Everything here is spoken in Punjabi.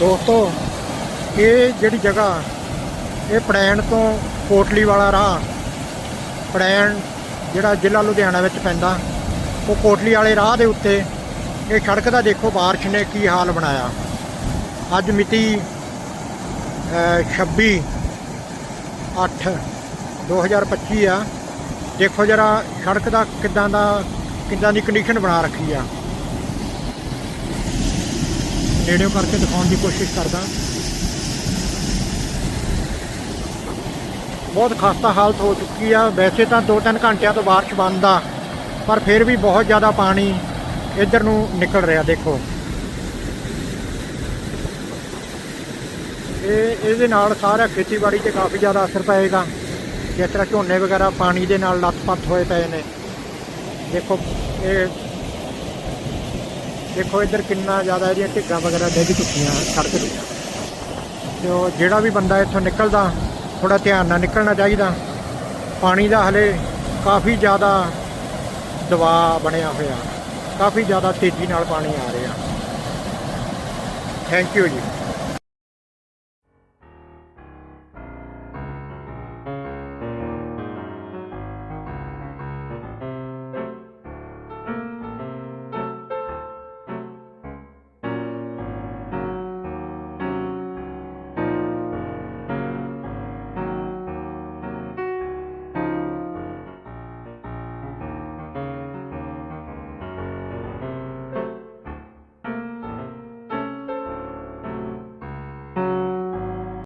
ਦੋਸਤੋ ਇਹ ਜਿਹੜੀ ਜਗ੍ਹਾ ਇਹ ਪੜੈਣ ਤੋਂ ਕੋਟਲੀ ਵਾਲਾ ਰਾਹ ਪੜੈਣ ਜਿਹੜਾ ਜ਼ਿਲ੍ਹਾ ਲੁਧਿਆਣਾ ਵਿੱਚ ਪੈਂਦਾ ਉਹ ਕੋਟਲੀ ਵਾਲੇ ਰਾਹ ਦੇ ਉੱਤੇ ਇਹ ਸੜਕ ਦਾ ਦੇਖੋ ਬਾਰਿਸ਼ ਨੇ ਕੀ ਹਾਲ ਬਣਾਇਆ। ਅੱਜ ਮਿਤੀ ਅਹ, 26 8 2025 ਆ। ਦੇਖੋ ਜਰਾ ਸੜਕ ਦਾ ਕਿੱਦਾਂ ਦਾ ਕਿੱਦਾਂ ਦੀ ਕੰਡੀਸ਼ਨ ਬਣਾ ਰੱਖੀ ਆ। ਨੇੜਿਓਂ ਕਰਕੇ ਦਿਖਾਉਣ ਦੀ ਕੋਸ਼ਿਸ਼ ਕਰਦਾ। ਬਹੁਤ ਖਸਤਾ ਹਾਲਤ ਹੋ ਚੁੱਕੀ ਆ। ਵੈਸੇ ਤਾਂ 2-3 ਘੰਟਿਆਂ ਤੋਂ ਬਾਰਿਸ਼ ਬੰਦ ਆ, ਪਰ ਫਿਰ ਵੀ ਬਹੁਤ ਜ਼ਿਆਦਾ ਪਾਣੀ ਇੱਧਰ ਨੂੰ ਨਿਕਲ ਰਿਹਾ, ਦੇਖੋ। ਇਹ, ਇਹਦੇ ਨਾਲ ਸਾਰਾ ਖੇਤੀਬਾੜੀ ਤੇ ਕਾਫੀ ਜ਼ਿਆਦਾ ਅਸਰ ਪਏਗਾ। ਜਿਸ ਤਰ੍ਹਾਂ ਝੋਨੇ ਵਗੈਰਾ ਪਾਣੀ ਦੇ ਨਾਲ ਲੱਥ-ਪੱਥ ਹੋਏ ਪਏ ਨੇ। ਦੇਖੋ, ਇਹ ਦੇਖੋ ਇੱਧਰ ਕਿੰਨਾ ਜ਼ਿਆਦਾ ਇਹਦੀਆਂ ਢਿੱਗਾਂ ਵਗੈਰਾ ਡਿੱਗ ਚੁੱਕੀਆਂ, ਸੜਕ ਤੇ। ਤੇ ਉਹ ਜਿਹੜਾ ਵੀ ਬੰਦਾ ਇੱਥੋਂ ਨਿਕਲਦਾ ਥੋੜਾ ਧਿਆਨ ਨਾਲ ਨਿਕਲਣਾ ਚਾਹੀਦਾ। ਪਾਣੀ ਦਾ ਹਲੇ ਕਾਫੀ ਜ਼ਿਆਦਾ ਦਬਾਅ ਬਣਿਆ ਹੋਇਆ। ਕਾਫੀ ਜ਼ਿਆਦਾ ਤੇਜ਼ੀ ਨਾਲ ਪਾਣੀ ਆ ਰਿਹਾ। ਥੈਂਕ ਯੂ ਜੀ।